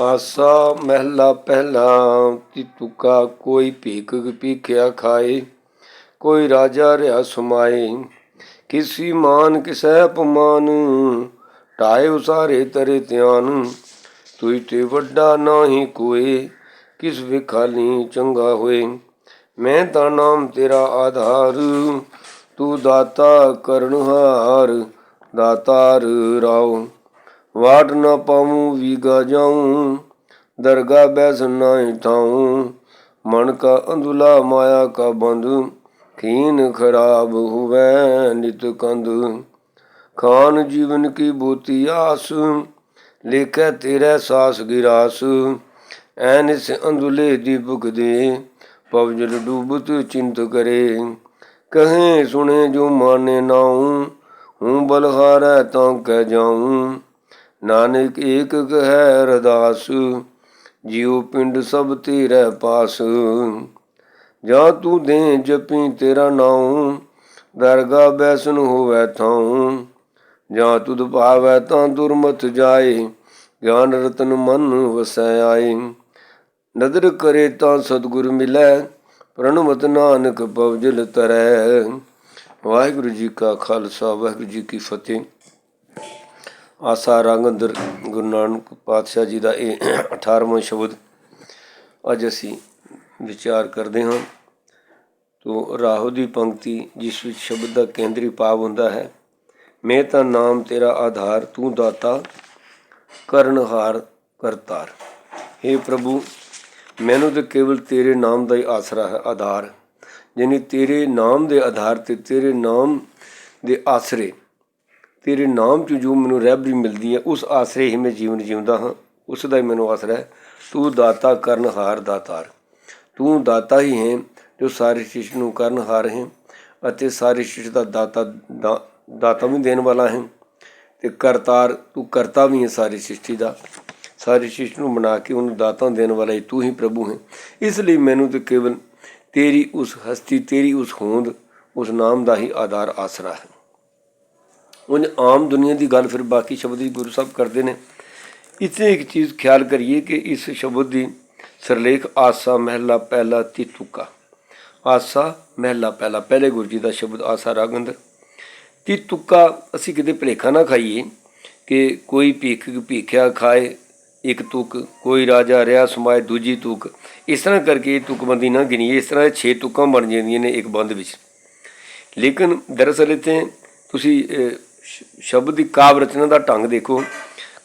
ਆਸਾ ਮਹਿਲਾ ਪਹਿਲਾ ਤੀ ਤੁਕਾ ਕੋਈ ਭੀਖ ਭੀਖਿਆ ਖਾਏ, ਕੋਈ ਰਾਜਾ ਰਿਆ ਸਮਾਏ। ਕਿਸੀ ਮਾਨ, ਕਿਸੈ ਅਪਮਾਨ, ਢਾਏ ਉਸਾਰੇ ਤਰੇ ਧਿਆਨ। ਤੁਈ ਤੇ ਵੱਡਾ ਨਾਹੀ ਕੋਏ, ਕਿਸ ਵਿਖਾਲੀ ਚੰਗਾ ਹੋਏ। ਮੈਂ ਤਾਂ ਨਾਮ ਤੇਰਾ ਆਧਾਰ, ਤੂੰ ਦਾਤਾ ਕਰਨਹਾਰ ਦਾਤਾਰ ਰਾਓ। ਵਾਟ ਨਾ ਪਾਉਂ, ਵੀਗਾ ਜਾਉਂ ਦਰਗਾ ਬੈਸ ਨਾਹੀ ਠਾਉਂ ਮਨ ਕਾ ਅੰਧੁਲਾ ਮਾਇਆ ਕਾ ਬੰਧ ਖੀਨ ਖਰਾਬ ਹੁਵੈ ਨਿਤ ਕੰਧ। ਖਾਨ ਜੀਵਨ ਕੀ ਬੂਤੀ ਆਸ, ਲੇਖੈ ਤੇਰੇ ਸਾਸ ਗਿਰਾਸ। ਐਨਿਸ ਅੰਧੁਲੇ ਦੀਪਕ ਦੇ, ਪਵਜਲ ਡੂਬਤ ਚਿੰਤ ਕਰੇ। ਕਹੇ ਸੁਣੇ ਜੋ ਮਾਨੇ ਨਾਉ, ਹੂੰ ਬਲਹਾਰੈ ਤਾਂ ਕਹਿ ਜਾਉ। ਨਾਨਕ ਏਕ ਕਹੈ ਰਦਾਸ ਜਿਉ ਪਿੰਡ ਸਭ ਤੇਰੇ ਪਾਸ। ਜਾ ਤੂੰ ਦੇ ਜਪੀ ਤੇਰਾ ਨਾਉ, ਦਰਗਾ ਬੈਸਨ ਹੋਵੈ ਥਾਉ। ਜਾਂ ਤੁਧ ਭਾਵੈ ਤਾਂ ਦੁਰਮਤ ਜਾਏ, ਗਿਆਨ ਰਤਨ ਮਨ ਵਸੈ ਆਏ। ਨਦਰ ਕਰੇ ਤਾਂ ਸਤਿਗੁਰ ਮਿਲੈ, ਪ੍ਰਣਮਤ ਨਾਨਕ ਪਵਜਲ ਤਰੈ। ਵਾਹਿਗੁਰੂ ਜੀ ਕਾ ਖਾਲਸਾ, ਵਾਹਿਗੁਰੂ ਜੀ ਕੀ ਫਤਿਹ। ਆਸਾ ਰੰਗ ਅੰਦਰ ਗੁਰੂ ਨਾਨਕ ਪਾਤਸ਼ਾਹ ਜੀ ਦਾ ਇਹ 18ਵਾਂ ਸ਼ਬਦ ਅੱਜ ਅਸੀਂ ਵਿਚਾਰ ਕਰਦੇ ਹਾਂ। ਤੋ ਰਾਹੋ ਦੀ ਪੰਕਤੀ ਜਿਸ ਵਿੱਚ ਸ਼ਬਦ ਦਾ ਕੇਂਦਰੀ ਭਾਵ ਹੁੰਦਾ ਹੈ, ਮੈਂ ਤਾਂ ਨਾਮ ਤੇਰਾ ਆਧਾਰ, ਤੂੰ ਦਾਤਾ, ਕਰਨਹਾਰ ਕਰਤਾਰ। हे ਪ੍ਰਭੂ, ਮੈਨੂੰ ਤੇ ਕੇਵਲ ਤੇਰੇ ਨਾਮ ਦਾ ਹੀ ਆਸਰਾ ਹੈ, ਆਧਾਰ। ਯਾਨੀ ਤੇਰੇ ਨਾਮ ਦੇ ਆਧਾਰ ਤੇ ਤੇਰੇ ਨਾਮ ਦੇ ਆਸਰੇ ਤੇਰੇ ਨਾਮ ਚ ਜੋ ਮੈਨੂੰ ਰਹਿਬਰੀ ਮਿਲਦੀ ਹੈ, ਉਸ ਆਸਰੇ ਹੀ ਮੈਂ ਜੀਵਨ ਜਿਉਂਦਾ ਹਾਂ। ਉਸ ਦਾ ਹੀ ਮੈਨੂੰ ਆਸਰਾ ਹੈ। ਤੂੰ ਦਾਤਾ ਕਰਨਹਾਰ ਦਾਤਾਰ ਤੂੰ ਦਾਤਾ ਹੀ ਹੈ, ਜੋ ਸਾਰੇ ਸ਼ਿਸ਼ ਨੂੰ ਕਰਨਹਾਰ ਹੈ ਅਤੇ ਸਾਰੇ ਸ੍ਰਿਸ਼ਟੀ ਦਾ ਦਾਤਾ ਦਾ- ਦਾਤਾ ਵੀ ਦੇਣ ਵਾਲਾ ਹੈ। ਤੇ ਕਰਤਾਰ, ਤੂੰ ਕਰਤਾ ਵੀ ਹੈ ਸਾਰੀ ਸ੍ਰਿਸ਼ਟੀ ਦਾ। ਸਾਰੀ ਸ੍ਰਿਸ਼ਟੀ ਨੂੰ ਬਣਾ ਕੇ ਉਹਨੂੰ ਦਾਤਾਂ ਦੇਣ ਵਾਲਾ ਹੀ ਤੂੰ ਹੀ ਪ੍ਰਭੂ ਹੈ। ਇਸ ਲਈ ਮੈਨੂੰ ਤੇ ਕੇਵਲ ਤੇਰੀ ਉਸ ਹਸਤੀ, ਤੇਰੀ ਉਸ ਹੋਂਦ, ਉਸ ਨਾਮ ਦਾ ਹੀ ਆਧਾਰ ਆਸਰਾ ਹੈ। ਉਹ ਆਮ ਦੁਨੀਆ ਦੀ ਗੱਲ ਫਿਰ ਬਾਕੀ ਸ਼ਬਦ ਹੀ ਗੁਰੂ ਸਾਹਿਬ ਕਰਦੇ ਨੇ। ਇੱਥੇ ਇੱਕ ਚੀਜ਼ ਖਿਆਲ ਕਰੀਏ ਕਿ ਇਸ ਸ਼ਬਦ ਦੀ ਸਰਲੇਖ ਆਸਾ ਮਹਿਲਾ ਪਹਿਲਾ ਤਿਤੁਕਾ। ਆਸਾ ਮਹਿਲਾ ਪਹਿਲਾ, ਪਹਿਲੇ ਗੁਰੂ ਜੀ ਦਾ ਸ਼ਬਦ ਆਸਾ ਰਾਗੰਦ। ਤਿਤੁਕਾ ਅਸੀਂ ਕਿਤੇ ਭਲੇਖਾ ਨਾ ਖਾਈਏ ਕਿ ਕੋਈ ਭੀਖ ਭੀਖਿਆ ਖਾਏ, ਇੱਕ ਤੁਕ, ਕੋਈ ਰਾਜਾ ਰਿਆ ਸਮਾਏ, ਦੂਜੀ ਤੁਕ। ਇਸ ਤਰ੍ਹਾਂ ਕਰਕੇ ਇਹ ਤੁਕਬੰਦੀ ਨਾ ਗਿਣੀਏ, ਇਸ ਤਰ੍ਹਾਂ 6 ਤੁਕਾਂ ਬਣ ਜਾਂਦੀਆਂ ਨੇ ਇੱਕ ਬੰਦ ਵਿੱਚ। ਲੇਕਿਨ ਦਰਅਸਲ ਇੱਥੇ ਤੁਸੀਂ ਸ਼ਬਦ ਦੀ ਕਾਵ ਰਚਨਾ ਦਾ ਢੰਗ ਦੇਖੋ।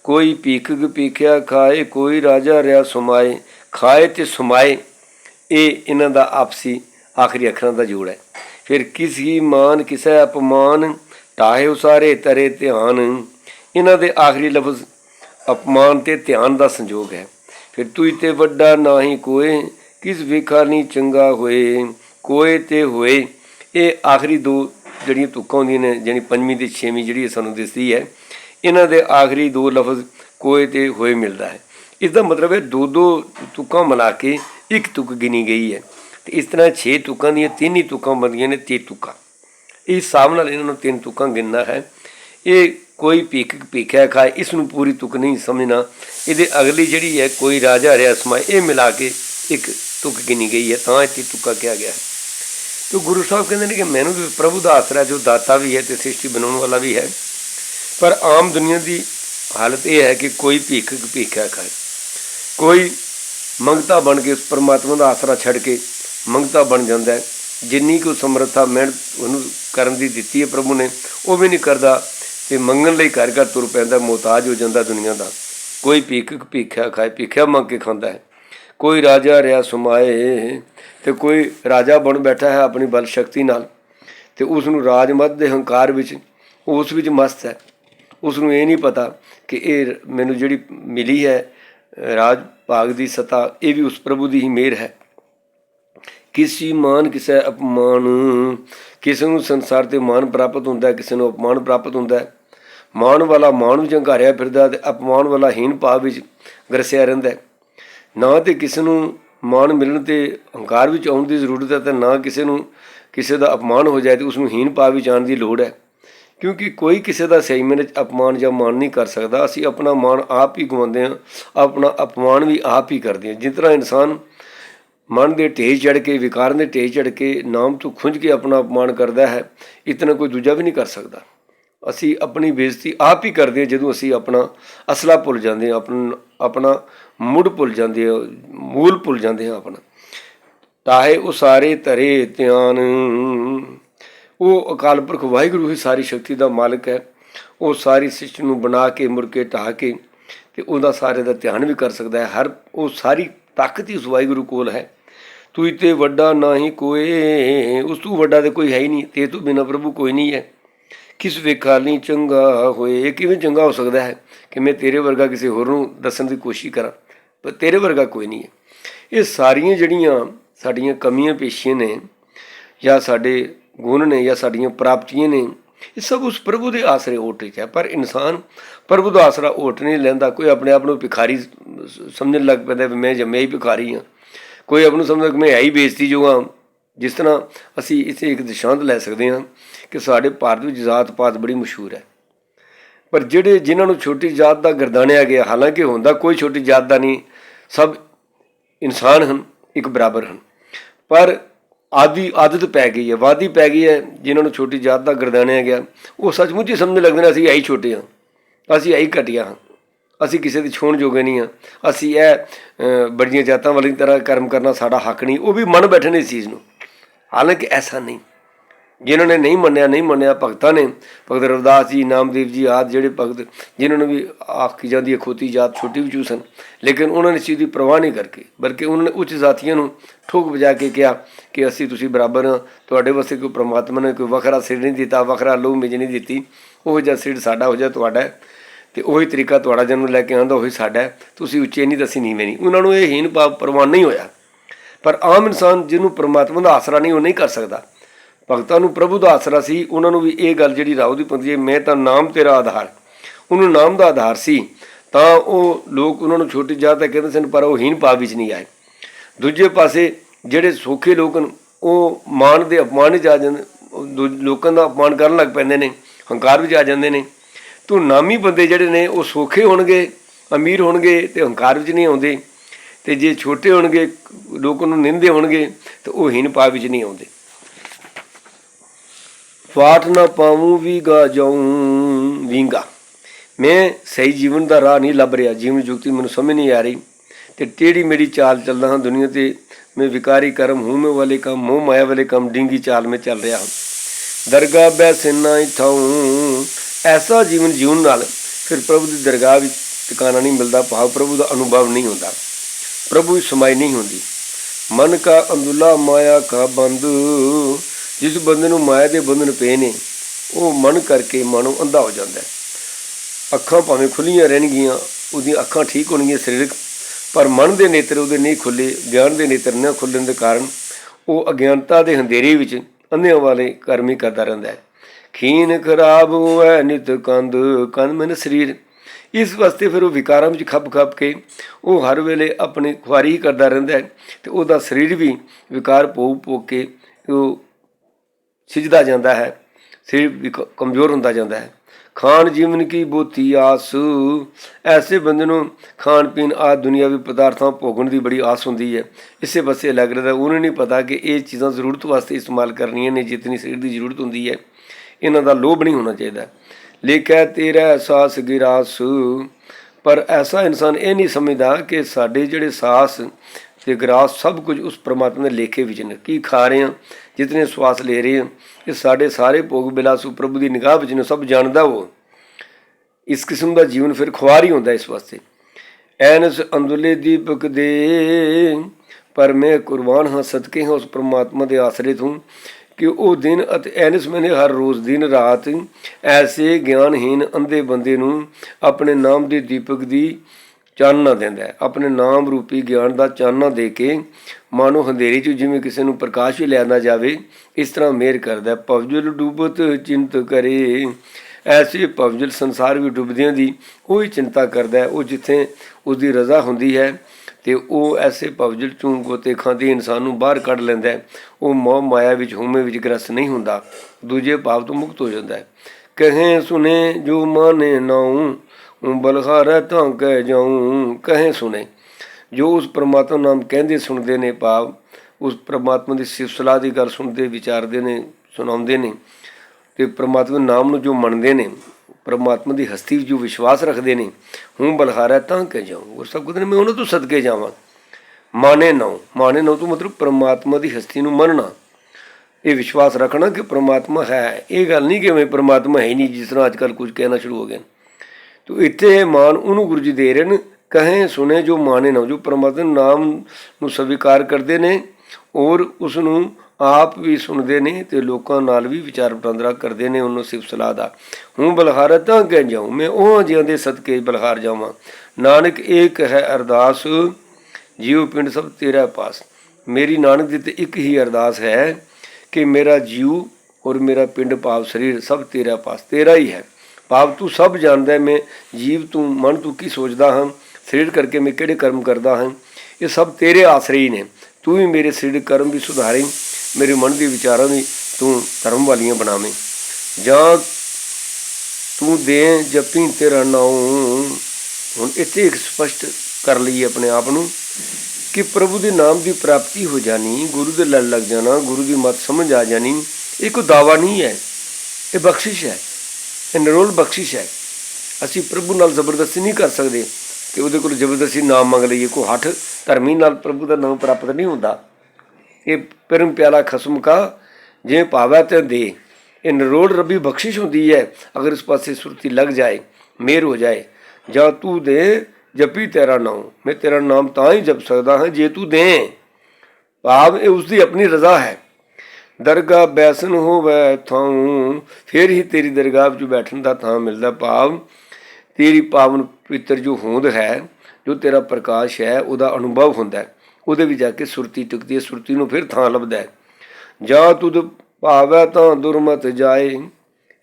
ਕੋਈ ਭੀਖ ਪੀਖਿਆ ਖਾਏ, ਕੋਈ ਰਾਜਾ ਰਿਆ ਸਮਾਏ, ਖਾਏ ਤੇ ਸਮਾਏ, ਇਹ ਇਹਨਾਂ ਦਾ ਆਪਸੀ ਆਖਰੀ ਅੱਖਰਾਂ ਦਾ ਜੋੜ ਹੈ। ਫਿਰ ਕਿਸ ਹੀ ਮਾਨ, ਕਿਸੈ ਅਪਮਾਨ ਟਾਹੇ ਉਸਾਰੇ, ਤਰੇ ਧਿਆਨ, ਇਹਨਾਂ ਦੇ ਆਖਰੀ ਲਫ਼ਜ਼ ਅਪਮਾਨ ਤੇ ਧਿਆਨ ਦਾ ਸੰਜੋਗ ਹੈ। ਫਿਰ ਤੂੰ ਤੇ ਵੱਡਾ ਨਾਹੀ ਕੋਏ, ਕਿਸ ਵੇਖਾ ਨਹੀਂ ਚੰਗਾ ਹੋਏ, ਕੋਏ ਤੇ ਹੋਏ, ਇਹ ਆਖਰੀ ਦੋ ਜਿਹੜੀਆਂ ਤੁਕਾਂ ਹੁੰਦੀਆਂ ਨੇ, ਜਾਣੀ ਪੰਜਵੀਂ ਤੇ ਛੇਵੀਂ ਜਿਹੜੀ ਸਾਨੂੰ ਦਿਸਦੀ ਹੈ, ਇਹਨਾਂ ਦੇ ਆਖਰੀ ਦੋ ਲਫ਼ਜ਼ ਕੋਏ ਤੇ ਹੋਏ ਮਿਲਦਾ ਹੈ। ਇਸ ਦਾ ਮਤਲਬ ਹੈ ਦੋ ਦੋ ਤੁਕਾਂ ਮਿਲਾ ਕੇ ਇੱਕ ਤੁਕ ਗਿਣੀ ਗਈ ਹੈ। ਤੇ ਇਸ ਤਰ੍ਹਾਂ 6 ਤੁਕਾਂ ਦੀਆਂ ਤਿੰਨ ਹੀ ਤੁਕਾਂ ਬਣਦੀਆਂ ਨੇ 30 ਤੁਕਾਂ। ਇਸ ਹਿਸਾਬ ਨਾਲ ਇਹਨਾਂ ਨੂੰ ਤਿੰਨ ਤੁਕਾਂ ਗਿਣਨਾ ਹੈ। ਇਹ ਕੋਈ ਭੀਖ ਭੀਖਿਆ ਖਾਏ, ਇਸ ਨੂੰ ਪੂਰੀ ਤੁਕ ਨਹੀਂ ਸਮਝਣਾ। ਇਹਦੇ ਅਗਲੀ ਜਿਹੜੀ ਹੈ, ਕੋਈ ਰਾਜਾ ਰਿਆ ਸਮਾਏ ਇਹ ਮਿਲਾ ਕੇ ਇੱਕ ਤੁਕ ਗਿਣੀ ਗਈ ਹੈ, ਤਾਂ ਇੱਥੇ ਤੁਕਾ ਕਿਹਾ ਗਿਆ ਹੈ। ਤੋ ਗੁਰੂ ਸਾਹਿਬ ਕਹਿੰਦੇ ਨੇ ਕਿ ਮੈਨੂੰ ਵੀ ਪ੍ਰਭੂ ਦਾ ਆਸਰਾ ਜੋ ਦਾਤਾ ਵੀ ਹੈ ਤੇ ਸ੍ਰਿਸ਼ਟੀ ਬਣਾਉਣ ਵਾਲਾ ਵੀ ਹੈ। ਪਰ ਆਮ ਦੁਨੀਆ ਦੀ ਹਾਲਤ ਇਹ ਹੈ ਕਿ ਕੋਈ ਭੀਖ ਭੀਖਿਆ ਖਾਏ। ਕੋਈ ਮੰਗਤਾ ਬਣ ਕੇ ਉਸ ਪਰਮਾਤਮਾ ਦਾ ਆਸਰਾ ਛੱਡ ਕੇ ਮੰਗਤਾ ਬਣ ਜਾਂਦਾ ਹੈ। ਜਿੰਨੀ ਕੁ ਸਮਰੱਥਾ ਮਿਹਨਤ ਉਹਨੂੰ ਕਰਨ ਦੀ ਦਿੱਤੀ ਹੈ ਪ੍ਰਭੂ ਨੇ, ਉਹ ਵੀ ਨਹੀਂ ਕਰਦਾ ਤੇ ਮੰਗਣ ਲਈ ਘਰ ਘਰ ਤੁਰ ਪੈਂਦਾ ਮੁਹਤਾਜ ਹੋ ਜਾਂਦਾ ਦੁਨੀਆ ਦਾ। ਕੋਈ ਭੀਖ ਭੀਖਿਆ ਖਾਏ, ਭੀਖਿਆ ਮੰਗ ਕੇ ਖਾਂਦਾ ਹੈ। ਕੋਈ ਰਾਜਾ ਰਿਆ ਸੁਮਾਏ ਤੇ ਕੋਈ ਰਾਜਾ ਬਣ ਬੈਠਾ ਹੈ ਆਪਣੀ ਬਲ ਸ਼ਕਤੀ ਨਾਲ ਤੇ ਉਸ ਨੂੰ ਰਾਜ ਮਤ ਦੇ ਹੰਕਾਰ ਵਿੱਚ, ਉਸ ਵਿੱਚ ਮਸਤ ਹੈ। ਉਸ ਨੂੰ ਇਹ ਨਹੀਂ ਪਤਾ ਕਿ ਇਹ ਮੈਨੂੰ ਜਿਹੜੀ ਮਿਲੀ ਹੈ ਰਾਜ ਭਾਗ ਦੀ ਸਤਾ, ਇਹ ਵੀ ਉਸ ਪ੍ਰਭੂ ਦੀ ਹੀ ਮਿਹਰ ਹੈ। ਕਿਸੀ ਮਾਨ, ਕਿਸੇ ਅਪਮਾਨ, ਕਿਸੇ ਨੂੰ ਸੰਸਾਰ ਤੇ ਮਾਨ ਪ੍ਰਾਪਤ ਹੁੰਦਾ ਕਿਸੇ ਨੂੰ ਅਪਮਾਨ ਪ੍ਰਾਪਤ ਹੁੰਦਾ ਹੈ। ਮਾਨ ਵਾਲਾ ਮਾਨ ਵਿੱਚ ਹੰਕਾਰਿਆ ਫਿਰਦਾ ਤੇ ਅਪਮਾਨ ਵਾਲਾ ਹੀਨ ਭਾਵ ਵਿੱਚ ਗਰਸਿਆ ਰਹਿੰਦਾ ਨਾ ਤੇ ਕਿਸੇ ਨੂੰ ਮਾਣ ਮਿਲਣ ਤੇ ਹੰਕਾਰ ਵਿੱਚ ਆਉਣ ਦੀ ਜ਼ਰੂਰਤ ਹੈ ਤੇ ਨਾ ਕਿਸੇ ਨੂੰ ਕਿਸੇ ਦਾ ਅਪਮਾਨ ਹੋ ਜਾਏ ਤੇ ਉਸ ਨੂੰ ਹੀਨ ਭਾਵ ਵਿੱਚ ਆਉਣ ਦੀ ਲੋੜ ਹੈ। ਕਿਉਂਕਿ ਕੋਈ ਕਿਸੇ ਦਾ ਸਹੀ ਮਾਇਨੇ 'ਚ ਅਪਮਾਨ ਜਾਂ ਮਾਣ ਨਹੀਂ ਕਰ ਸਕਦਾ। ਅਸੀਂ ਆਪਣਾ ਮਾਣ ਆਪ ਹੀ ਗਵਾਉਂਦੇ ਹਾਂ, ਆਪਣਾ ਅਪਮਾਨ ਵੀ ਆਪ ਹੀ ਕਰਦੇ ਹਾਂ। ਜਿਸ ਤਰ੍ਹਾਂ ਇਨਸਾਨ ਮਨ ਦੇ ਢੇਰ ਚੜ ਕੇ, ਵਿਕਾਰਾਂ ਦੇ ਢੇਰ ਚੜ ਕੇ ਨਾਮ ਤੋਂ ਖੁੰਝ ਕੇ ਆਪਣਾ ਅਪਮਾਨ ਕਰਦਾ ਹੈ, ਇਤਨਾ ਕੋਈ ਦੂਜਾ ਵੀ ਨਹੀਂ ਕਰ ਸਕਦਾ। ਅਸੀਂ ਆਪਣੀ ਬੇਇੱਜ਼ਤੀ ਆਪ ਹੀ ਕਰਦੇ ਹਾਂ ਜਦੋਂ ਅਸੀਂ ਆਪਣਾ ਅਸਲਾ ਭੁੱਲ ਜਾਂਦੇ ਹਾਂ, ਆਪਣਾ ਆਪਣਾ ਮੁੱਢ ਭੁੱਲ ਜਾਂਦੇ ਹਾਂ, ਮੂਲ ਭੁੱਲ ਜਾਂਦੇ ਹਾਂ ਆਪਣਾ। ਤਾਹੇ ਉਹ ਸਾਰੇ ਧਰੇ ਧਿਆਨ। ਉਹ ਅਕਾਲ ਪੁਰਖ ਵਾਹਿਗੁਰੂ ਹੀ ਸਾਰੀ ਸ਼ਕਤੀ ਦਾ ਮਾਲਕ ਹੈ। ਉਹ ਸਾਰੀ ਸ੍ਰਿਸ਼ਟੀ ਨੂੰ ਬਣਾ ਕੇ, ਮੁੜ ਕੇ ਢਾਹ ਕੇ ਤੇ ਉਹਦਾ ਸਾਰੇ ਦਾ ਧਿਆਨ ਵੀ ਕਰ ਸਕਦਾ ਹੈ। ਹਰ, ਉਹ ਸਾਰੀ ਤਾਕਤ ਹੀ ਉਸ ਵਾਹਿਗੁਰੂ ਕੋਲ ਹੈ। ਤੂੰ ਤੇ ਵੱਡਾ ਨਹੀਂ ਕੋਏ ਉਸ ਤੋਂ ਵੱਡਾ ਤੇ ਕੋਈ ਹੈ ਹੀ ਨਹੀਂ। ਤੇ ਤੋਂ ਬਿਨਾ ਪ੍ਰਭੂ ਕੋਈ ਨਹੀਂ ਹੈ। ਕਿਸ ਵੇਖਾ ਲਈ ਚੰਗਾ ਹੋਏ? ਕਿਵੇਂ ਚੰਗਾ ਹੋ ਸਕਦਾ ਹੈ ਕਿ ਮੈਂ ਤੇਰੇ ਵਰਗਾ ਕਿਸੇ ਹੋਰ ਨੂੰ ਦੱਸਣ ਦੀ ਕੋਸ਼ਿਸ਼ ਕਰਾਂ? ਪਰ ਤੇਰੇ ਵਰਗਾ ਕੋਈ ਨਹੀਂ ਹੈ। ਇਹ ਸਾਰੀਆਂ ਜਿਹੜੀਆਂ ਸਾਡੀਆਂ ਕਮੀਆਂ ਪੇਸ਼ੀਆਂ ਨੇ ਜਾਂ ਸਾਡੇ ਗੁਣ ਨੇ ਜਾਂ ਸਾਡੀਆਂ ਪ੍ਰਾਪਤੀਆਂ ਨੇ, ਇਹ ਸਭ ਉਸ ਪ੍ਰਭੂ ਦੇ ਆਸਰੇ ਓਟ ਵਿੱਚ ਹੈ। ਪਰ ਇਨਸਾਨ ਪ੍ਰਭੂ ਦਾ ਆਸਰਾ ਓਟ ਨਹੀਂ ਲੈਂਦਾ। ਕੋਈ ਆਪਣੇ ਆਪ ਨੂੰ ਭਿਖਾਰੀ ਸਮਝਣ ਲੱਗ ਪੈਂਦਾ ਵੀ ਮੈਂ ਜੰਮਿਆ ਹੀ ਭਿਖਾਰੀ ਹਾਂ। ਕੋਈ ਆਪ ਨੂੰ ਸਮਝਦਾ ਕਿ ਮੈਂ ਹੈ ਹੀ ਬੇਇੱਜ਼ਤੀ ਜੋ ਹਾਂ। ਜਿਸ ਤਰ੍ਹਾਂ ਅਸੀਂ ਇਸੇ ਇੱਕ ਦਸ਼ਾਂਤ ਲੈ ਸਕਦੇ ਹਾਂ ਕਿ ਸਾਡੇ ਭਾਰਤ ਵਿੱਚ ਜਾਤ ਪਾਤ ਬੜੀ ਮਸ਼ਹੂਰ ਹੈ। ਪਰ ਜਿਹੜੇ ਜਿਨ੍ਹਾਂ ਨੂੰ ਛੋਟੀ ਜਾਤ ਦਾ ਗਰਦਾਨਿਆ ਗਿਆ, ਹਾਲਾਂਕਿ ਹੁੰਦਾ ਕੋਈ ਛੋਟੀ ਜਾਤ ਦਾ ਨਹੀਂ, ਸਭ ਇਨਸਾਨ ਹਨ, ਇੱਕ ਬਰਾਬਰ ਹਨ। ਪਰ ਆਦੀ ਆਦਤ ਪੈ ਗਈ ਹੈ, ਵਾਦੀ ਪੈ ਗਈ ਹੈ, ਜਿਨ੍ਹਾਂ ਨੂੰ ਛੋਟੀ ਜਾਤ ਦਾ ਗਰਦਾਨਿਆ ਗਿਆ। ਉਹ ਸੱਚਮੁੱਚ ਹੀ ਸਮਝਣ ਲੱਗਦੇ ਨੇ, ਅਸੀਂ ਐਂ ਛੋਟੇ ਹਾਂ, ਅਸੀਂ ਐਂ ਘਟੀਆ ਹਾਂ, ਅਸੀਂ ਕਿਸੇ ਦੀ ਛੋਣ ਜੋਗੇ ਨਹੀਂ ਹਾਂ, ਅਸੀਂ ਇਹ ਬੜੀਆਂ ਜਾਤਾਂ ਵਾਲੀ ਤਰ੍ਹਾਂ ਕਰਮ ਕਰਨਾ ਸਾਡਾ ਹੱਕ ਨਹੀਂ, ਉਹ ਵੀ ਮਨ ਬੈਠੇ ਨੇ ਇਸ ਚੀਜ਼ ਨੂੰ। ਹਾਲਾਂਕਿ ਐਸਾ ਨਹੀਂ। ਜਿਨ੍ਹਾਂ ਨੇ ਨਹੀਂ ਮੰਨਿਆ ਨਹੀਂ ਮੰਨਿਆ, ਭਗਤਾਂ ਨੇ। ਭਗਤ ਰਵਿਦਾਸ ਜੀ, ਨਾਮਦੇਵ ਜੀ ਆਦਿ ਜਿਹੜੇ ਭਗਤ, ਜਿਨ੍ਹਾਂ ਨੂੰ ਵੀ ਆਖੀ ਜਾਂਦੀ ਹੈ, ਖੋਤੀ ਜਾਤ ਛੋਟੀ ਵੀ ਸਨ ਲੇਕਿਨ ਉਹਨਾਂ ਨੇ ਇਸ ਚੀਜ਼ ਦੀ ਪਰਵਾਹ ਨਹੀਂ ਕਰਕੇ, ਬਲਕਿ ਉਹਨਾਂ ਨੇ ਉੱਚ ਜਾਤੀਆਂ ਨੂੰ ਠੋਕ ਵਜਾ ਕੇ ਕਿਹਾ ਕਿ ਅਸੀਂ ਤੁਸੀਂ ਬਰਾਬਰ ਹਾਂ, ਤੁਹਾਡੇ ਵਾਸਤੇ ਕੋਈ ਪ੍ਰਮਾਤਮਾ ਨੇ ਕੋਈ ਵੱਖਰਾ ਸਿਰ ਨਹੀਂ ਦਿੱਤਾ, ਵੱਖਰਾ ਲੋਹ ਮਿਜ ਨਹੀਂ ਦਿੱਤੀ। ਉਹ ਜਿਹਾ ਸਿਰ ਸਾਡਾ ਹੋ ਜਾ ਤੁਹਾਡਾ ਹੈ। ਤੇ ਉਹੀ ਤਰੀਕਾ ਤੁਹਾਡਾ ਜਨਮ ਲੈ ਕੇ ਆਂਦਾ ਉਹੀ ਸਾਡਾ ਤੁਸੀਂ ਉੱਚੇ ਨਹੀਂ, ਦਸੀ ਨੀਵੇਂ ਨਹੀਂ। ਉਹਨਾਂ ਨੂੰ ਇਹ ਹੀਨ ਭਾਵ ਪ੍ਰਵਾਨ ਨਹੀਂ ਹੋਇਆ। ਪਰ ਆਮ ਇਨਸਾਨ ਜਿਹਨੂੰ ਪ੍ਰਮਾਤਮਾ ਦਾ ਆਸਰਾ ਨਹੀਂ, ਉਹ ਨਹੀਂ ਕਰ ਸਕਦਾ। ਭਗਤਾਂ ਨੂੰ ਪ੍ਰਭੂ ਦਾ ਆਸਰਾ ਸੀ, ਉਹਨਾਂ ਨੂੰ ਵੀ ਇਹ ਗੱਲ ਜਿਹੜੀ ਰਾਉ ਦੀ ਪੰਦੀ ਹੈ, ਮੈਂ ਤਾਂ ਨਾਮ ਤੇਰਾ ਆਧਾਰ। ਉਹਨੂੰ ਨਾਮ ਦਾ ਆਧਾਰ ਸੀ, ਤਾਂ ਉਹ ਲੋਕ ਉਹਨਾਂ ਨੂੰ ਛੋਟੀ ਜਾਤ ਤਾਂ ਕਹਿੰਦੇ ਸਨ, ਪਰ ਉਹ ਹੀਨ ਭਾਵ ਵਿੱਚ ਨਹੀਂ ਆਏ। ਦੂਜੇ ਪਾਸੇ ਜਿਹੜੇ ਸੋਖੇ ਲੋਕ ਹਨ, ਉਹ ਮਾਨ ਦੇ ਅਪਮਾਨ ਵਿੱਚ ਆ ਜਾਂਦੇ ਦੂ- ਲੋਕਾਂ ਦਾ ਅਪਮਾਨ ਕਰਨ ਲੱਗ ਪੈਂਦੇ ਨੇ, ਹੰਕਾਰ ਵਿੱਚ ਆ ਜਾਂਦੇ ਨੇ। ਤੂੰ ਨਾਮੀ ਬੰਦੇ ਜਿਹੜੇ ਨੇ, ਉਹ ਸੋਖੇ ਹੋਣਗੇ, ਅਮੀਰ ਹੋਣਗੇ ਤੇ ਹੰਕਾਰ ਵਿੱਚ ਨਹੀਂ ਆਉਂਦੇ। ਤੇ ਜੇ ਛੋਟੇ ਹੋਣਗੇ, ਲੋਕ ਨੂੰ ਨਿੰਦੇ ਹੋਣਗੇ, ਤੇ ਉਹ ਹੀਨ ਭਾਵ ਵਿੱਚ ਨਹੀਂ ਆਉਂਦੇ। ਪਾਠ ਨਾ ਪਾਵੂੰ ਵੀ ਗਾ ਜਾਉਂ, ਵਿੰਗਾ। ਮੈਂ ਸਹੀ ਜੀਵਨ ਦਾ ਰਾਹ ਨਹੀਂ ਲੱਭ ਰਿਹਾ। ਜੀਵਨ ਜੁਗਤੀ ਮੈਨੂੰ ਸਮਝ ਨਹੀਂ ਆ ਰਹੀ। ਤੇ ਟੇੜੀ ਮੇਰੀ ਚਾਲ ਚੱਲਦਾ ਹਾਂ ਦੁਨੀਆ ਤੇ। ਮੈਂ ਵਿਕਾਰੀ ਕਰਮ, ਹੂੰ ਮੈਂ ਵਾਲੇ ਕੰਮ ਮੋਹ ਮਾਇਆ ਵਾਲੇ ਕੰਮ, ਡਿੰਗੀ ਚਾਲ ਮੈਂ ਚੱਲ ਰਿਹਾ ਹਾਂ। ਦਰਗਾਹ ਬੈਸੇ ਨਾ ਥਾਉ ਐਸਾ ਜੀਵਨ ਜੀਉਣ ਨਾਲ ਫਿਰ ਪ੍ਰਭੂ ਦੀ ਦਰਗਾਹ ਵਿੱਚ ਟਿਕਾਣਾ ਨਹੀਂ ਮਿਲਦਾ। ਭਾਵ ਪ੍ਰਭੂ ਦਾ ਅਨੁਭਵ ਨਹੀਂ ਹੁੰਦਾ। ਪ੍ਰਭੂ ਦੀ ਸਮਾਈ ਨਹੀਂ ਹੁੰਦੀ। ਮਨ ਕਾ ਅੰਦੁਲਾ, ਮਾਇਆ ਕਾ ਬੰਦ। ਜਿਸ ਬੰਦੇ ਨੂੰ ਮਾਇਆ ਦੇ ਬੰਧਨ ਪਏ ਨੇ, ਉਹ ਮਨ ਕਰਕੇ ਮਨੋਂ ਅੰਧਾ ਹੋ ਜਾਂਦਾ ਹੈ। ਅੱਖਾਂ ਭਾਵੇਂ ਖੁੱਲੀਆਂ ਰਹਿਣਗੀਆਂ, ਉਹਦੀਆਂ ਅੱਖਾਂ ਠੀਕ ਹੋਣਗੀਆਂ ਸਰੀਰਕ, ਪਰ ਮਨ ਦੇ ਨੇਤਰ ਉਹਦੇ ਨਹੀਂ ਖੁੱਲੇ, ਗਿਆਨ ਦੇ ਨੇਤਰ ਨਾ ਖੁੱਲਣ ਦੇ ਕਾਰਨ ਉਹ ਅਗਿਆਨਤਾ ਦੇ ਹਨੇਰੇ ਵਿੱਚ ਅੰਧਿਆਂ ਵਾਲੇ ਕਰਮੀ ਹੀ ਕਰਦਾ ਰਹਿੰਦਾ ਹੈ। ਖੀਨ ਖਰਾਬ ਹੋਇਆ ਨਿਤ ਕੰਦ ਕੰਦ ਮਨ ਸਰੀਰ। ਇਸ ਵਾਸਤੇ ਫਿਰ ਉਹ ਵਿਕਾਰਾਂ ਵਿੱਚ ਖੱਪ ਖੱਪ ਕੇ ਉਹ ਹਰ ਵੇਲੇ ਆਪਣੀ ਖੁਆਰੀ ਹੀ ਕਰਦਾ ਰਹਿੰਦਾ ਹੈ ਤੇ ਉਹਦਾ ਸਰੀਰ ਵੀ ਵਿਕਾਰ ਭੋਗ ਭੋਗ ਕੇ ਉਹ ਸਿਜਦਾ ਜਾਂਦਾ ਹੈ, ਸਰੀਰ ਵੀ ਕਮਜ਼ੋਰ ਹੁੰਦਾ ਜਾਂਦਾ ਹੈ। ਖਾਣ ਜੀਵਨ ਕੀ ਬੋਤੀ ਆਸ? ਐਸੇ ਬੰਦੇ ਨੂੰ ਖਾਣ ਪੀਣ ਆ ਦੁਨੀਆਵੀ ਪਦਾਰਥਾਂ ਭੋਗਣ ਦੀ ਬੜੀ ਆਸ ਹੁੰਦੀ ਹੈ। ਇਸੇ ਪਾਸੇ ਲੱਗ ਰਿਹਾ ਉਹਨੂੰ ਨਹੀਂ ਪਤਾ ਕਿ ਇਹ ਚੀਜ਼ਾਂ ਜ਼ਰੂਰਤ ਵਾਸਤੇ ਇਸਤੇਮਾਲ ਕਰਨੀਆਂ ਨੇ, ਜਿਤਨੀ ਸਰੀਰ ਦੀ ਜ਼ਰੂਰਤ ਹੁੰਦੀ ਹੈ। ਇਹਨਾਂ ਦਾ ਲੋਭ ਨਹੀਂ ਹੋਣਾ ਚਾਹੀਦਾ। ਲੇਖੈ ਤੇਰਾ ਅਹਿਸਾਸ ਗਿਰਾਸ। ਪਰ ਐਸਾ ਇਨਸਾਨ ਇਹ ਨਹੀਂ ਸਮਝਦਾ ਕਿ ਸਾਡੇ ਜਿਹੜੇ ਸਾਸ ਤੇ ਗਰਾਸ ਸਭ ਕੁਝ ਉਸ ਪ੍ਰਮਾਤਮਾ ਦੇ ਲੇਖੇ ਵਿੱਚ ਨੇ। ਕੀ ਖਾ ਰਹੇ ਹਾਂ? ਜਿਤਨੇ ਸਵਾਸ ਲੈ ਰਹੇ ਹਾਂ। ਇਹ ਸਾਡੇ ਸਾਰੇ ਭੋਗ ਬਿਲਾਸੂ ਪ੍ਰਭੂ ਦੀ ਨਿਗਾਹ ਵਿੱਚ ਨੇ, ਸਭ ਜਾਣਦਾ ਉਹ। ਇਸ ਕਿਸਮ ਦਾ ਜੀਵਨ ਫਿਰ ਖੁਆਰ ਹੀ ਹੁੰਦਾ ਇਸ ਵਾਸਤੇ। ਐਨਸ ਅੰਦੁਲੇ ਦੀਪਕ ਦੇ, ਪਰ ਮੈਂ ਕੁਰਬਾਨ ਹਾਂ, ਸਦਕੇ ਹਾਂ ਉਸ ਪ੍ਰਮਾਤਮਾ ਦੇ ਆਸਰੇ ਤੋਂ ਕਿ ਉਹ ਦਿਨ ਅਤੇ ਐਨਸ ਮੈਨੇ ਹਰ ਰੋਜ਼ ਦਿਨ ਰਾਤ ਐਸੇ ਗਿਆਨਹੀਨ ਅੰਧੇ ਬੰਦੇ ਨੂੰ ਆਪਣੇ ਨਾਮ ਦੇ ਦੀਪਕ ਦੀ ਚਾਨਣਾ ਦਿੰਦਾ ਆਪਣੇ ਨਾਮ ਰੂਪੀ ਗਿਆਨ ਦਾ ਚਾਨਣਾ ਦੇ ਕੇ ਮਾਂ ਨੂੰ ਹਨੇਰੀ 'ਚ ਜਿਵੇਂ ਕਿਸੇ ਨੂੰ ਪ੍ਰਕਾਸ਼ ਹੀ ਲਿਆਂਦਾ ਜਾਵੇ, ਇਸ ਤਰ੍ਹਾਂ ਮੇਰ ਕਰਦਾ ਪਵਜਲ ਡੂਬਤ ਚਿੰਤ ਕਰੇ। ਐਸੇ ਪਵਜਲ ਸੰਸਾਰ ਵੀ ਡੁੱਬਦਿਆਂ ਦੀ ਉਹ ਹੀ ਚਿੰਤਾ ਕਰਦਾ ਉਹ ਜਿੱਥੇ ਉਸ ਦੀ ਰਜ਼ਾ ਹੁੰਦੀ ਹੈ, ਤੇ ਉਹ ਐਸੇ ਪਵਜਲ ਚੋਂ ਗੋਤੇ ਖਾਂਦੀ ਇਨਸਾਨ ਨੂੰ ਬਾਹਰ ਕੱਢ ਲੈਂਦਾ ਉਹ ਮੋਹ ਮਾਇਆ ਵਿੱਚ, ਹਉਮੈ ਵਿੱਚ ਗ੍ਰਸਤ ਨਹੀਂ ਹੁੰਦਾ। ਦੂਜੇ ਭਾਵ ਤੋਂ ਮੁਕਤ ਹੋ ਜਾਂਦਾ ਹੈ। ਕਹੇ ਸੁਨੇ ਜੋ ਮਾਨੇ ਨਾਉ ਬਲਹਾਰਾ ਤਾਂ ਕਹਿ ਜਾਉ ਕਹੇ ਸੁਣੇ। ਜੋ ਉਸ ਪਰਮਾਤਮਾ ਨਾਮ ਕਹਿੰਦੇ ਸੁਣਦੇ ਨੇ ਭਾਵ ਉਸ ਪਰਮਾਤਮਾ ਦੀ ਸਿਫਤ ਸਲਾਹ ਦੀ ਗੱਲ ਸੁਣਦੇ, ਵਿਚਾਰਦੇ ਨੇ, ਸੁਣਾਉਂਦੇ ਨੇ। ਤੇ ਪਰਮਾਤਮਾ ਨਾਮ ਨੂੰ ਜੋ ਮੰਨਦੇ ਨੇ, ਪਰਮਾਤਮਾ ਦੀ ਹਸਤੀ ਜੋ ਵਿਸ਼ਵਾਸ ਰੱਖਦੇ ਨੇ, ਹੂੰ ਬਲਹਾਰਾ ਤਾਂ ਕਹਿ ਜਾਉ ਉਹ ਸਭ ਕੁਝ ਮੈਂ ਉਹਨਾਂ ਤੋਂ ਸਦਕੇ ਜਾਵਾਂ। ਮਾਨੇ ਨਾ ਮਾਨੇ ਨਾ ਤੋਂ ਮਤਲਬ ਪਰਮਾਤਮਾ ਦੀ ਹਸਤੀ ਨੂੰ ਮੰਨਣਾ। ਇਹ ਵਿਸ਼ਵਾਸ ਰੱਖਣਾ ਕਿ ਪਰਮਾਤਮਾ ਹੈ। ਇਹ ਗੱਲ ਨਹੀਂ ਕਿ ਮੈਂ ਪ੍ਰਮਾਤਮਾ ਹੈ ਨਹੀਂ, ਜਿਸ ਤਰ੍ਹਾਂ ਅੱਜ ਕੱਲ੍ਹ ਕੁਝ ਕਹਿਣਾ ਸ਼ੁਰੂ ਹੋ ਗਏ ਤੋ ਇੱਥੇ ਇਹ ਮਾਨ ਉਹਨੂੰ ਗੁਰੂ ਜੀ ਦੇ ਰਹੇ ਨੇ। ਕਹੇ ਸੁਨੇ ਜੋ ਮਾਨੇ ਨਾ, ਜੋ ਪ੍ਰਮਾਤਮਾ ਨਾਮ ਨੂੰ ਸਵੀਕਾਰ ਕਰਦੇ ਨੇ ਔਰ ਉਸ ਨੂੰ ਆਪ ਵੀ ਸੁਣਦੇ ਨੇ ਤੇ ਲੋਕਾਂ ਨਾਲ ਵੀ ਵਿਚਾਰ ਵਟਾਂਦਰਾ ਕਰਦੇ ਨੇ ਉਹਨੂੰ ਸਿਫਤ ਸਲਾਹ ਦਾ। ਹੂੰ ਬਲਹਾਰ ਤਾਂ ਕਹਿ ਜਾਉ, ਮੈਂ ਉਹ ਜਿਹਾਂ ਦੇ ਸਦਕੇ ਬਲਹਾਰ ਜਾਵਾਂ। ਨਾਨਕ, ਏਕ ਹੈ ਅਰਦਾਸ ਜੀਵ ਪਿੰਡ ਸਭ ਤੇਰਾ ਪਾਸ। ਮੇਰੀ ਨਾਨਕ ਦੀ ਤੇ ਇੱਕ ਹੀ ਅਰਦਾਸ ਹੈ ਕਿ ਮੇਰਾ ਜੀਵ ਔਰ ਮੇਰਾ ਪਿੰਡ ਭਾਵ ਸਰੀਰ ਸਭ ਤੇਰਾ ਪਾਸ, ਤੇਰਾ ਹੀ ਹੈ। ਭਾਵ ਤੂੰ ਸਭ ਜਾਣਦਾ ਹੈ, ਮੈਂ ਜੀਵ ਤੂੰ, ਮਨ ਤੂੰ ਕੀ ਸੋਚਦਾ ਹਾਂ ਸਰੀਰ ਕਰਕੇ ਮੈਂ ਕਿਹੜੇ ਕਰਮ ਕਰਦਾ ਹਾਂ? ਇਹ ਸਭ ਤੇਰੇ ਆਸਰੇ ਹੀ ਨੇ। ਤੂੰ ਵੀ ਮੇਰੇ ਸਰੀਰ ਕਰਮ ਵੀ ਸੁਧਾਰੇ, ਮੇਰੇ ਮਨ ਦੇ ਵਿਚਾਰਾਂ ਵੀ ਤੂੰ ਧਰਮ ਵਾਲੀਆਂ ਬਣਾਵੇਂ। ਜਾਂ ਤੂੰ ਦੇ ਜਪੀ ਤੇਰਾ ਨਾਮ ਹੁਣ ਇੱਥੇ ਇੱਕ ਸਪਸ਼ਟ ਕਰ ਲਈਏ ਆਪਣੇ ਆਪ ਨੂੰ ਕਿ ਪ੍ਰਭੂ ਦੇ ਨਾਮ ਦੀ ਪ੍ਰਾਪਤੀ ਹੋ ਜਾਣੀ, ਗੁਰੂ ਦੇ ਲੜ ਲੱਗ ਜਾਣਾ, ਗੁਰੂ ਦੀ ਮਤ ਸਮਝ ਆ ਜਾਣੀ ਇਹ ਕੋਈ ਦਾਵਾ ਨਹੀਂ ਹੈ। ਇਹ ਬਖਸ਼ਿਸ਼ ਹੈ। ਇਹ ਨਿਰੋਲ ਬਖਸ਼ਿਸ਼ ਹੈ। ਅਸੀਂ ਪ੍ਰਭੂ ਨਾਲ ਜ਼ਬਰਦਸਤੀ ਨਹੀਂ ਕਰ ਸਕਦੇ ਕਿ ਉਹਦੇ ਕੋਲ ਜ਼ਬਰਦਸਤੀ ਨਾਮ ਮੰਗ ਲਈਏ, ਕੋਈ ਹੱਠ ਧਰਮੀ ਨਾਲ ਪ੍ਰਭੂ ਦਾ ਨਾਮ ਪ੍ਰਾਪਤ ਨਹੀਂ ਹੁੰਦਾ। ਇਹ ਪਰਮ ਪਿਆਲਾ ਖਸਮ ਕਾ, ਜੇ ਭਾਵੈ ਤੇ ਦੇ। ਇਹ ਨਿਰੋਲ ਰੱਬੀ ਬਖਸ਼ਿਸ਼ ਹੁੰਦੀ ਹੈ। ਅਗਰ ਇਸ ਪਾਸੇ ਸੁਰਤੀ ਲੱਗ ਜਾਏ, ਮੇਰ ਹੋ ਜਾਏ, ਜਾਂ ਤੂੰ ਦੇ ਜਪੀ ਤੇਰਾ ਨਾਮ, ਮੈਂ ਤੇਰਾ ਨਾਮ ਤਾਂ ਹੀ ਜਪ ਸਕਦਾ ਹਾਂ ਜੇ ਤੂੰ ਦੇ। ਭਾਵ ਇਹ ਉਸ ਦੀ ਆਪਣੀ ਰਜ਼ਾ ਹੈ। ਦਰਗਾਹ ਬੈਸਨ ਹੋਵੇ ਥਾਉ, ਫਿਰ ਹੀ ਤੇਰੀ ਦਰਗਾਹ ਵਿੱਚ ਬੈਠਣ ਦਾ ਥਾਂ ਮਿਲਦਾ ਭਾਵ। ਤੇਰੀ ਪਾਵਨ ਪਵਿੱਤਰ ਜੋ ਹੋਂਦ ਹੈ, ਜੋ ਤੇਰਾ ਪ੍ਰਕਾਸ਼ ਹੈ, ਉਹਦਾ ਅਨੁਭਵ ਹੁੰਦਾ ਹੈ। ਉਹਦੇ ਵਿੱਚ ਜਾ ਕੇ ਸੁਰਤੀ ਟਿਕਦੀ ਹੈ, ਸੁਰਤੀ ਨੂੰ ਫਿਰ ਥਾਂ ਲੱਭਦਾ ਹੈ। ਜਾਂ ਤੁਧ ਭਾਵੈ ਤਾਂ ਦੁਰਮਤ ਜਾਏ।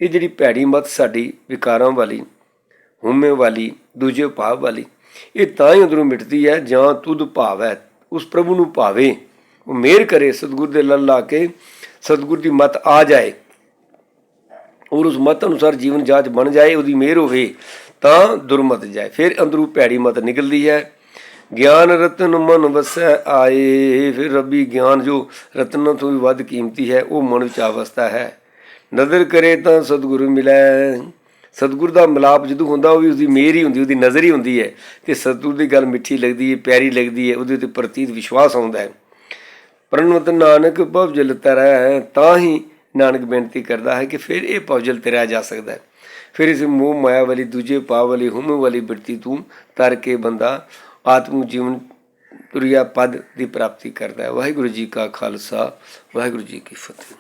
ਇਹ ਜਿਹੜੀ ਭੈੜੀ ਮਤ ਸਾਡੀ ਵਿਕਾਰਾਂ ਵਾਲੀ ਹਉਮੈ ਵਾਲੀ, ਦੂਜੇ ਭਾਵ ਵਾਲੀ, ਇਹ ਤਾਂ ਹੀ ਅੰਦਰੋਂ ਮਿਟਦੀ ਹੈ, ਜਾਂ ਤੁਧ ਭਾਵੈ, ਉਸ ਪ੍ਰਭੂ ਨੂੰ ਭਾਵੇ। ਉਹ ਮਿਹਰ ਕਰੇ, ਸਤਿਗੁਰ ਦੇ ਲਲ ਲਾ ਕੇ ਸਤਿਗੁਰ ਦੀ ਮਤ ਆ ਜਾਏ ਔਰ ਉਸ ਮਤ ਅਨੁਸਾਰ ਜੀਵਨ ਜਾਚ ਬਣ ਜਾਏ, ਉਹਦੀ ਮਿਹਰ ਹੋਵੇ, ਤਾਂ ਦੁਰਮਤ ਜਾਏ। ਫਿਰ ਅੰਦਰੋਂ ਭੈੜੀ ਮਤ ਨਿਕਲਦੀ ਹੈ। ਗਿਆਨ ਰਤਨ ਮਨ ਵਸੈ ਆਏ, ਫਿਰ ਰੱਬੀ ਗਿਆਨ ਜੋ ਰਤਨਾਂ ਤੋਂ ਵੀ ਵੱਧ ਕੀਮਤੀ ਹੈ, ਉਹ ਮਨ ਵਿੱਚ ਅਵਸਥਾ ਹੈ। ਨਜ਼ਰ ਕਰੇ ਤਾਂ ਸਤਿਗੁਰੂ ਮਿਲੈ। ਸਤਿਗੁਰ ਦਾ ਮਿਲਾਪ ਜਦੋਂ ਹੁੰਦਾ, ਉਹ ਵੀ ਉਸਦੀ ਮਿਹਰ ਹੀ ਹੁੰਦੀ, ਉਹਦੀ ਨਜ਼ਰ ਹੀ ਹੁੰਦੀ ਹੈ। ਤੇ ਸਤਿਗੁਰ ਦੀ ਗੱਲ ਮਿੱਠੀ ਲੱਗਦੀ ਹੈ, ਪਿਆਰੀ ਲੱਗਦੀ ਹੈ, ਉਹਦੇ ਉੱਤੇ ਪ੍ਰਤੀਤ ਵਿਸ਼ਵਾਸ ਆਉਂਦਾ ਹੈ। ਪ੍ਰਣਵਤ ਨਾਨਕ ਭਵਜਲ ਤਰੈ ਤਾਂ ਹੀ ਨਾਨਕ ਬੇਨਤੀ ਕਰਦਾ ਹੈ ਕਿ ਫਿਰ ਇਹ ਭਵਜਲ ਤੇਰਾ ਜਾ ਸਕਦਾ ਹੈ। ਫਿਰ ਇਸ ਮੋਹ ਮਾਇਆ ਵਾਲੀ, ਦੂਜੇ ਪਾਵ ਵਾਲੀ, ਹੁਮ ਵਾਲੀ ਬਿਰਤੀ ਤੂੰ ਤਰ ਕੇ ਬੰਦਾ ਆਤਮ ਜੀਵਨ ਤੁਰਿਆ ਪਦ ਦੀ ਪ੍ਰਾਪਤੀ ਕਰਦਾ ਹੈ। ਵਾਹਿਗੁਰੂ ਜੀ ਕਾ ਖਾਲਸਾ, ਵਾਹਿਗੁਰੂ ਜੀ ਕੀ ਫਤਿਹ।